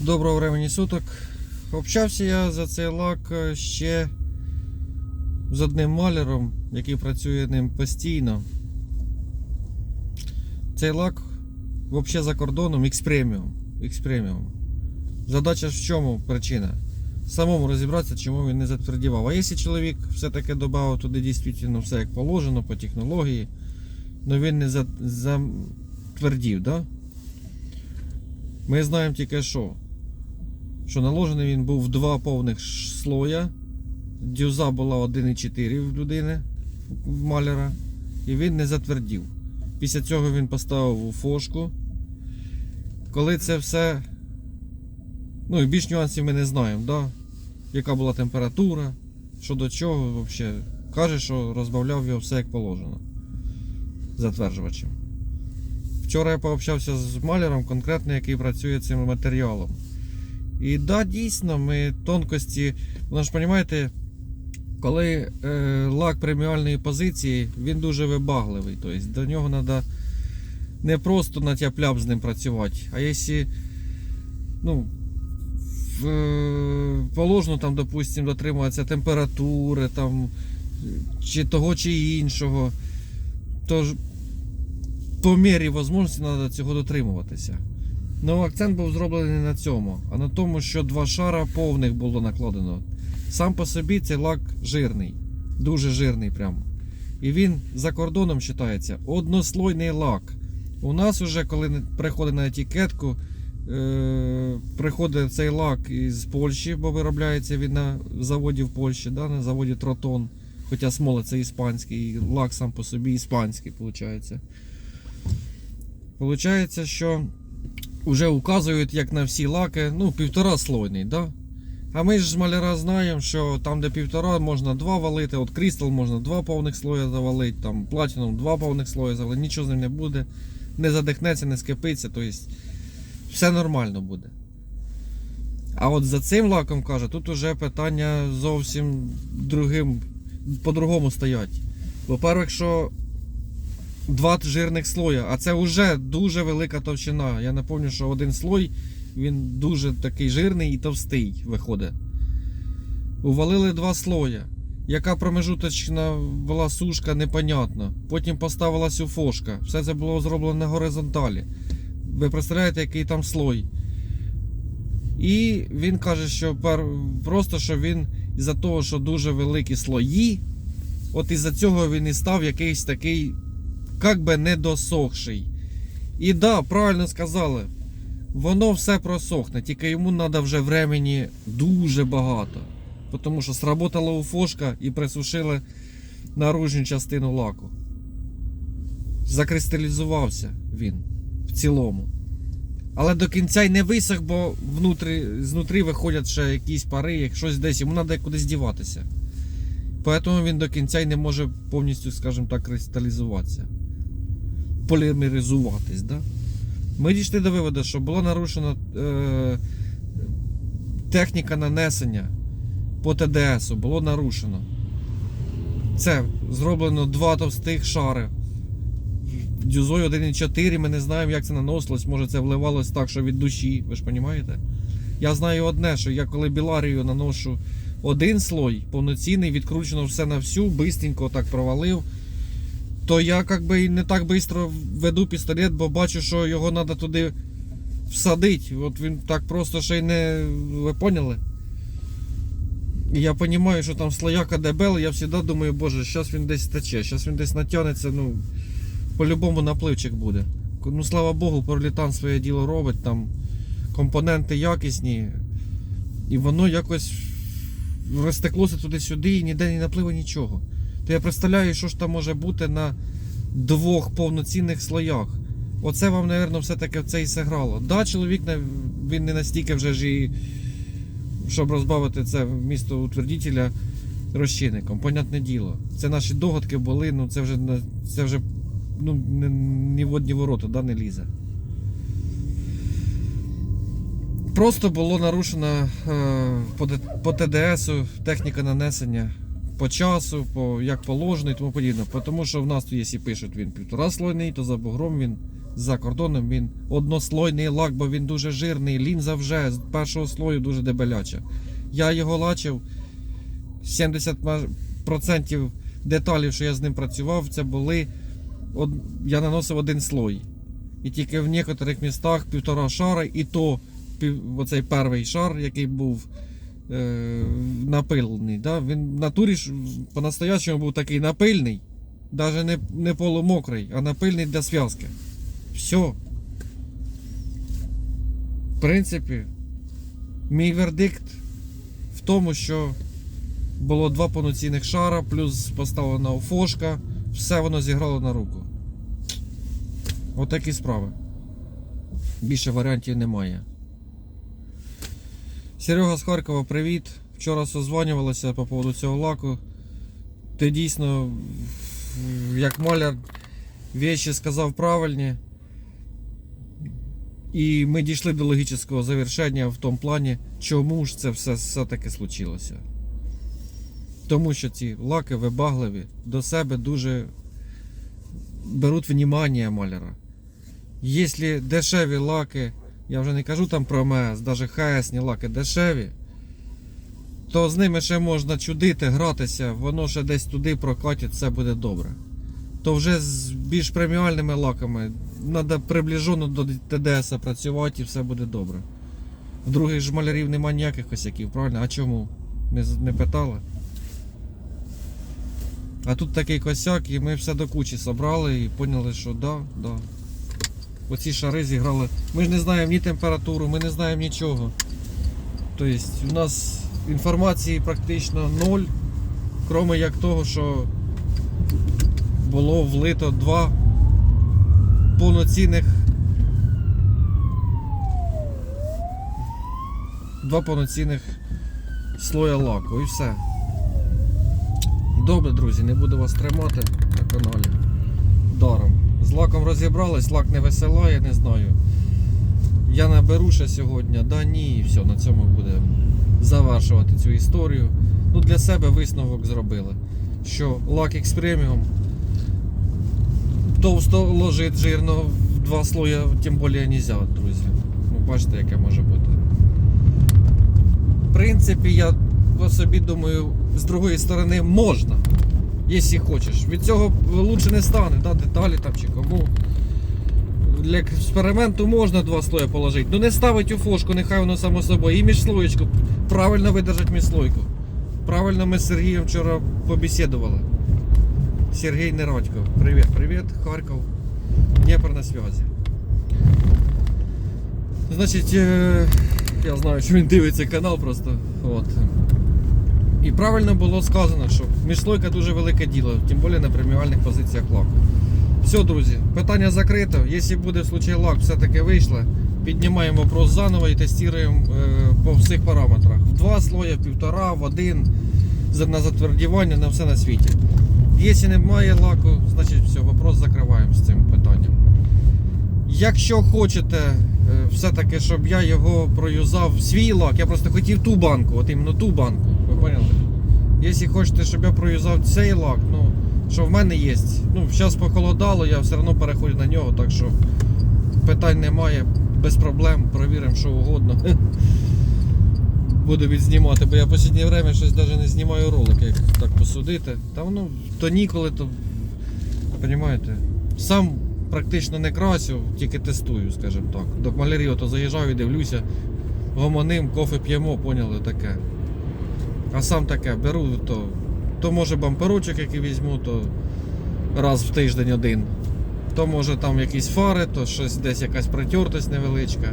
Доброго времени суток. Общався я за цей лак е, ще з одним маляром, який працює ним постійно. Цей лак взагалі за кордоном X-Premium. X-Premium. Задача в чому причина? Самому розібратися, чому він не затвердівав. А якщо чоловік все-таки додав туди дійсно все як положено по технології, але він не за- затвердів, да? Ми знаємо тільки що. Що наложений він був в два повних слоя. Дюза була 1,4 в людини, в маляра. І він не затвердів. Після цього він поставив у фошку. Коли це все. Ну і більш нюансів ми не знаємо, да? яка була температура, що до чого взагалі. Каже, що розбавляв його все як положено. Затверджувачем. Вчора я пообщався з маляром, конкретно який працює цим матеріалом. І да, дійсно, ми тонкості. Воно ж розумієте, коли е, лак преміальної позиції, він дуже вибагливий. Тобто до нього треба не просто на тяп-ляп з ним працювати, а якщо ну, е, положено там, допустим, дотримуватися температури там, чи того чи іншого, то по мірі можливості треба цього дотримуватися. Ну, акцент був зроблений на цьому, а на тому, що два шара повних було накладено. Сам по собі цей лак жирний, дуже жирний прямо. І він за кордоном вважається однослойний лак. У нас вже, коли приходить на етикетку, е- приходить цей лак із Польщі, бо виробляється він на заводі в Польщі, да, на заводі Тротон. Хоча смола це іспанський, і лак сам по собі іспанський, виходить. Получається, що вже указують, як на всі лаки, ну, півтора слойний, да? А ми ж маляра знаємо, що там, де півтора, можна два валити, от крістал можна два повних слоя завалити, там платіном два повних слоя завалити, нічого з ним не буде, не задихнеться, не скипиться, тобто все нормально буде. А от за цим лаком каже, тут уже питання зовсім другим, по-другому стоять. По-перше, що два жирних слоя, а це вже дуже велика товщина. Я напомню, що один слой він дуже такий жирний і товстий виходить. Увалили два слоя. Яка промежуточна була сушка, непонятно. Потім поставилась уфошка. Все це було зроблено на горизонталі. Ви представляєте, який там слой. І він каже, що просто що він із-за того, що дуже великі слої, от із-за цього він і став якийсь такий как би не досохший. І да, правильно сказали, воно все просохне, тільки йому треба вже времени дуже багато. Тому що сработала уфошка і присушили наружню частину лаку. Закристалізувався він в цілому. Але до кінця й не висох, бо внутрі, знутрі виходять ще якісь пари, як щось десь, йому треба кудись діватися. Поэтому він до кінця й не може повністю, скажімо так, кристалізуватися. Полімеризуватись. Да? Ми дійшли до виводу, що була нарушена е, техніка нанесення по ТДС, було нарушено. Це зроблено два товстих шари. Дюзою 1,4, ми не знаємо, як це наносилось. Може це вливалось так, що від душі, ви ж розумієте? Я знаю одне, що я коли біларію наношу один слой, повноцінний, відкручено все на всю, бистренько так провалив, то я як би не так швидко веду пістолет, бо бачу, що його треба туди всадити. От він так просто ще й не. Ви поняли? Я розумію, що там слояка дебел, я завжди думаю, боже, зараз він десь тече, зараз він десь натягнеться, ну, по-любому напливчик буде. Ну, слава Богу, пролітан своє діло робить, там компоненти якісні, і воно якось розтеклося туди-сюди і ніде не напливе нічого. То я представляю, що ж там може бути на двох повноцінних слоях. Оце вам, мабуть, все-таки це і зіграло. Да, чоловік він не настільки вже ж і, щоб розбавити це вмісто утвердителя розчинником, понятне діло. Це наші догадки були, ну це вже це вже ну, ні в одні ворота, да, не лізе. Просто було нарушено е, по ТДСу техніка нанесення по часу, по як положено і тому подібне. Тому що в нас тут, якщо пишуть він півтора слойний, то за бугром він За кордоном він однослойний лак, бо він дуже жирний, лінза вже з першого слою дуже дебеляча. Я його лачив 70% деталей, що я з ним працював, це були. од- Я наносив один слой. І тільки в некоторих містах півтора шара, і то пів, оцей перший шар, який був е, напилений. Да? Він в натурі по-настоящему був такий напильний, навіть не, не полумокрий, а напильний для зв'язки. Все. В принципі, мій вердикт в тому, що було два повноцінних шара, плюс поставлена офошка, все воно зіграло на руку. Отакі справи. Більше варіантів немає. Серега з Харкова, привіт. Вчора созванювалися по поводу цього лаку. Ти дійсно, як маляр, вещі сказав правильні. І ми дійшли до логічного завершення в тому плані, чому ж це все все-таки случилося. Тому що ці лаки вибагливі до себе дуже беруть внимання маляра. Якщо дешеві лаки, я вже не кажу там про МС, навіть ХСні лаки дешеві, то з ними ще можна чудити, гратися, воно ще десь туди прокатить, все буде добре. То вже з більш преміальними лаками треба приближено до ТДС працювати і все буде добре. В других ж малярів немає ніяких косяків, правильно? А чому? Не, не питали? А тут такий косяк, і ми все до кучі зібрали і поняли, що да, да. Оці шари зіграли. Ми ж не знаємо ні температуру, ми не знаємо нічого. Тобто у нас інформації практично ноль, крім як того, що було влито два повноцінних. Два повноцінних слоя лаку і все. Добре, друзі, не буду вас тримати на каналі. Даром. З лаком розібрались, лак не висилає, не знаю. Я наберу ще сьогодні, да ні, і все, на цьому будемо завершувати цю історію. Ну, для себе висновок зробили, що лак X Premium товсто ложить жирно в два слоя, тим більше не можна, друзі. Ну, бачите, яке може бути. В принципі, я собі думаю, з другої сторони можна, якщо хочеш. Від цього лучше не стане, да, деталі там чи кому. Для експерименту можна два слоя положити. Ну не ставить у фошку, нехай воно само собою. І міжслоєчку правильно видержать міжслойку. Правильно ми з Сергієм вчора побесідували. Сергій Нерадько. Привіт, привіт, Харків. Дніпро на зв'язі. Значить, е, я знаю, що він дивиться канал просто. От. І правильно було сказано, що міжслойка дуже велике діло, тим більше на преміальних позиціях лаку. Все, друзі, питання закрито. Якщо буде в случай лак все-таки вийшло, піднімаємо вопрос заново і тестуємо е, по всіх параметрах. В два слоя, в півтора, в один, на затвердівання, на все на світі. Якщо немає лаку, значить все, вопрос закриваємо з цим питанням. Якщо хочете е, все-таки, щоб я його проюзав свій лак, я просто хотів ту банку, от іменно ту банку, поняли? Якщо хочете, щоб я проюзав цей лак, ну, що в мене є. Ну, зараз похолодало, я все одно переходжу на нього, так що питань немає, без проблем, провіримо що угодно. Буду відзнімати, бо я в останнє время щось навіть не знімаю ролики, як так посудити. Та воно то ніколи, то. Понімаєте? Сам практично не красю, тільки тестую, скажімо так. До малярів то заїжджаю і дивлюся, гомоним, кофе п'ємо, поняли таке. А сам таке беру, то, то може бамперочок, який візьму, то раз в тиждень один. То може там якісь фари, то щось десь якась притертость невеличка.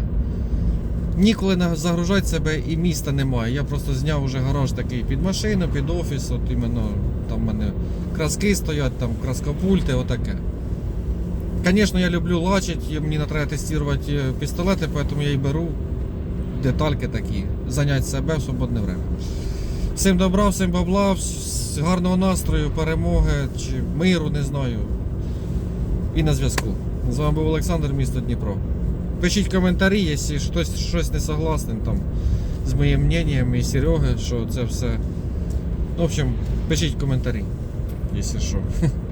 Ніколи не загружати себе і міста немає. Я просто зняв уже гараж такий під машину, під офіс, от іменно там в мене краски стоять, там краскопульти, отаке. Звісно, я люблю лачити, мені треба тестувати пістолети, тому я і беру детальки такі, зайняти себе в свободне время. Всім добра, всім бабла, гарного настрою, перемоги чи миру, не знаю. І на зв'язку. З вами був Олександр, місто Дніпро. Пишіть коментарі, якщо щось щось не согласен там з моїм мненням і Сереги, що це все. В общем, пишіть коментарі, якщо що.